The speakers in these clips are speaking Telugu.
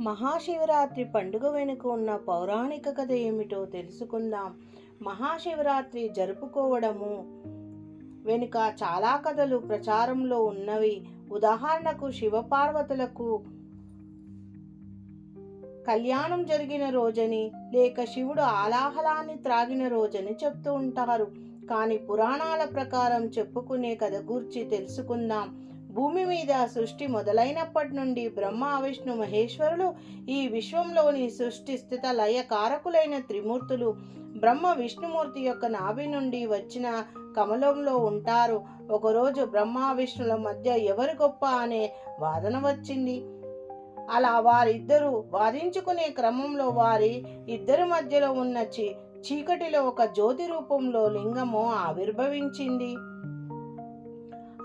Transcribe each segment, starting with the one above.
మహాశివరాత్రి పండుగ వెనుక ఉన్న పౌరాణిక కథ ఏమిటో తెలుసుకుందాం. మహాశివరాత్రి జరుపుకోవడము వెనుక చాలా కథలు ప్రచారంలో ఉన్నవి. ఉదాహరణకు శివపార్వతులకు కళ్యాణం జరిగిన రోజని లేక శివుడు ఆలాహలాన్ని త్రాగిన రోజని చెప్తూ ఉంటారు. కానీ పురాణాల ప్రకారం చెప్పుకునే కథ గూర్చి తెలుసుకుందాం. భూమి మీద సృష్టి మొదలైనప్పటి నుండి బ్రహ్మ విష్ణు మహేశ్వరులు ఈ విశ్వంలోని సృష్టి స్థిత లయ కారకులైన త్రిమూర్తులు బ్రహ్మ విష్ణుమూర్తి యొక్క నాభి నుండి వచ్చిన కమలంలో ఉంటారు. ఒకరోజు బ్రహ్మ విష్ణుల మధ్య ఎవరు గొప్ప అనే వాదన వచ్చింది. అలా వారిద్దరూ వాదించుకునే క్రమంలో వారి ఇద్దరి మధ్యలో ఉన్న చీ చీకటిలో ఒక జ్యోతి రూపంలో లింగము ఆవిర్భవించింది.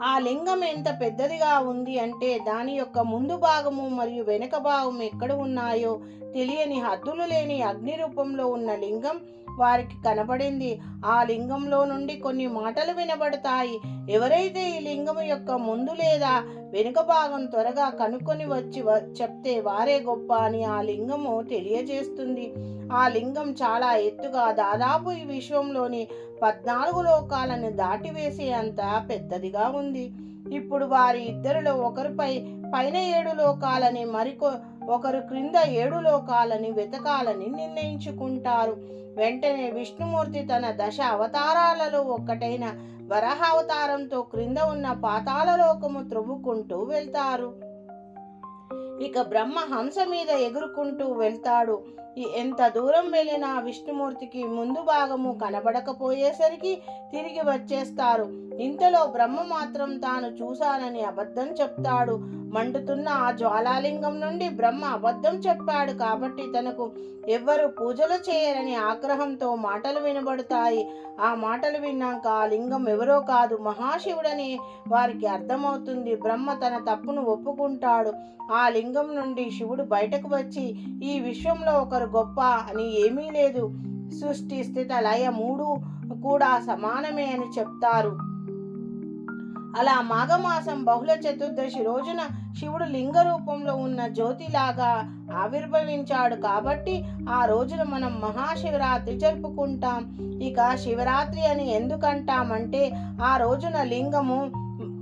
ఆ లింగం ఎంత పెద్దదిగా ఉంది అంటే దాని యొక్క ముందు భాగము మరియు వెనుక భాగం ఎక్కడ ఉన్నాయో తెలియని హద్దులు లేని అగ్ని రూపంలో ఉన్న లింగం వారికి కనబడింది ఆ లింగంలో నుండి కొన్ని మాటలు వినబడతాయి. ఎవరైతే ఈ లింగం యొక్క ముందు లేదా వెనుక భాగం త్వరగా కనుక్కొని వచ్చి వ- చెప్తే వారే గొప్ప అని ఆ లింగము తెలియజేస్తుంది. ఆ లింగం చాలా ఎత్తుగా దాదాపు ఈ విశ్వంలోని పద్నాలుగు లోకాలను దాటివేసేంత పెద్దదిగా ఉంది. ఇప్పుడు వారి ఇద్దరిలో ఒకరిపై పైన ఏడు లోకాలని మరికొ ఒకరు క్రింద ఏడు లోకాలని వెతకాలని నిర్ణయించుకుంటారు. వెంటనే విష్ణుమూర్తి తన దశ అవతారాలలో ఒక్కటైన వరహావతారంతో క్రింద ఉన్న పాతాళలోకము త్రవ్వుకుంటూ వెళ్తారు. ఇక బ్రహ్మ హంస మీద ఎగురుకుంటూ వెళ్తాడు. ఎంత దూరం వెళ్ళినా విష్ణుమూర్తికి ముందు భాగము కనబడకపోయేసరికి తిరిగి వచ్చేస్తారు. ఇంతలో బ్రహ్మ మాత్రం తాను చూశానని అబద్ధం చెప్తాడు. మండుతున్న ఆ జ్వాలాలింగం నుండి బ్రహ్మ అబద్ధం చెప్పాడు కాబట్టి తనకు ఎవ్వరు పూజలు చేయరని ఆగ్రహంతో మాటలు వినబడతాయి. ఆ మాటలు విన్నాక ఆ లింగం ఎవరో కాదు మహాశివుడని వారికి అర్థమవుతుంది. బ్రహ్మ తన తప్పును ఒప్పుకుంటాడు. ఆ లింగం నుండి శివుడు బయటకు వచ్చి ఈ విశ్వంలో ఒకరు గొప్ప అని ఏమీ లేదు. సృష్టి స్థిత లయ మూడు కూడా సమానమే అని చెప్తారు. అలా మాఘమాసం బహుళ చతుర్దశి రోజున శివుడు లింగ రూపంలో ఉన్న జ్యోతిలాగా ఆవిర్భవించాడు కాబట్టి ఆ రోజున మనం మహాశివరాత్రి జరుపుకుంటాం. ఇక శివరాత్రి అని ఎందుకంటామంటే ఆ రోజున లింగము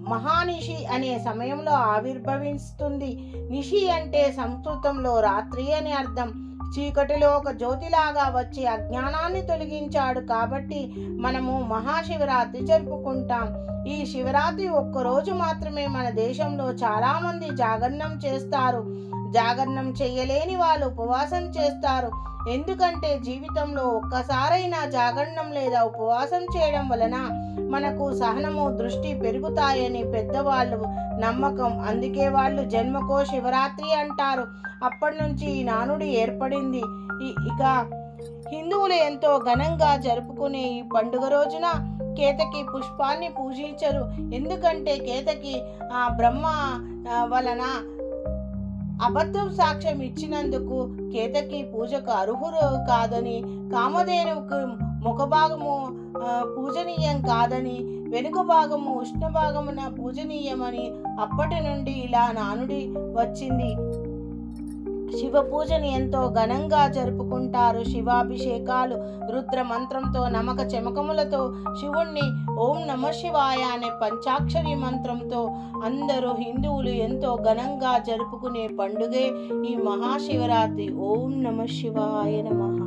మహానిషి అనే సమయంలో ఆవిర్భవిస్తుంది. నిషి అంటే సంస్కృతంలో రాత్రి అని అర్థం. చీకటిలో ఒక జ్యోతిలాగా వచ్చి అజ్ఞానాన్ని తొలగించాడు కాబట్టి మనము మహాశివరాత్రి జరుపుకుంటాం. ఈ శివరాత్రి ఒక్కరోజు మాత్రమే మన దేశంలో చాలామంది జాగరణం చేస్తారు. జాగరణం చేయలేని వాళ్ళు ఉపవాసం చేస్తారు. ఎందుకంటే జీవితంలో ఒక్కసారైనా జాగరణం లేదా ఉపవాసం చేయడం వలన మనకు సహనము దృష్టి పెరుగుతాయని పెద్దవాళ్ళు నమ్మకం. అందుకే వాళ్ళు జన్మకో శివరాత్రి అంటారు. అప్పటి నుంచి ఈ నానుడి ఏర్పడింది. ఇక హిందువులు ఎంతో ఘనంగా జరుపుకునే ఈ పండుగ రోజున కేతకి పుష్పాన్ని పూజించరు. ఎందుకంటే కేతకి ఆ బ్రహ్మ వలన అబద్ధం సాక్ష్యం ఇచ్చినందుకు కేతకి పూజకు అర్హురు కాదని కామధేనువుకు ముఖభాగము పూజనీయం కాదని వెనుక భాగము ఉష్ణ భాగమున పూజనీయమని అప్పటి నుండి ఇలా నానుడి వచ్చింది. శివ పూజని ఎంతో ఘనంగా జరుపుకుంటారు శివాభిషేకాలు రుద్ర మంత్రంతో నమక చెమకములతో శివుణ్ణి ఓం నమ శివాయ అనే పంచాక్షరి మంత్రంతో అందరూ హిందువులు ఎంతో ఘనంగా జరుపుకునే పండుగే ఈ మహాశివరాత్రి. ఓం నమ శివాయ నమః.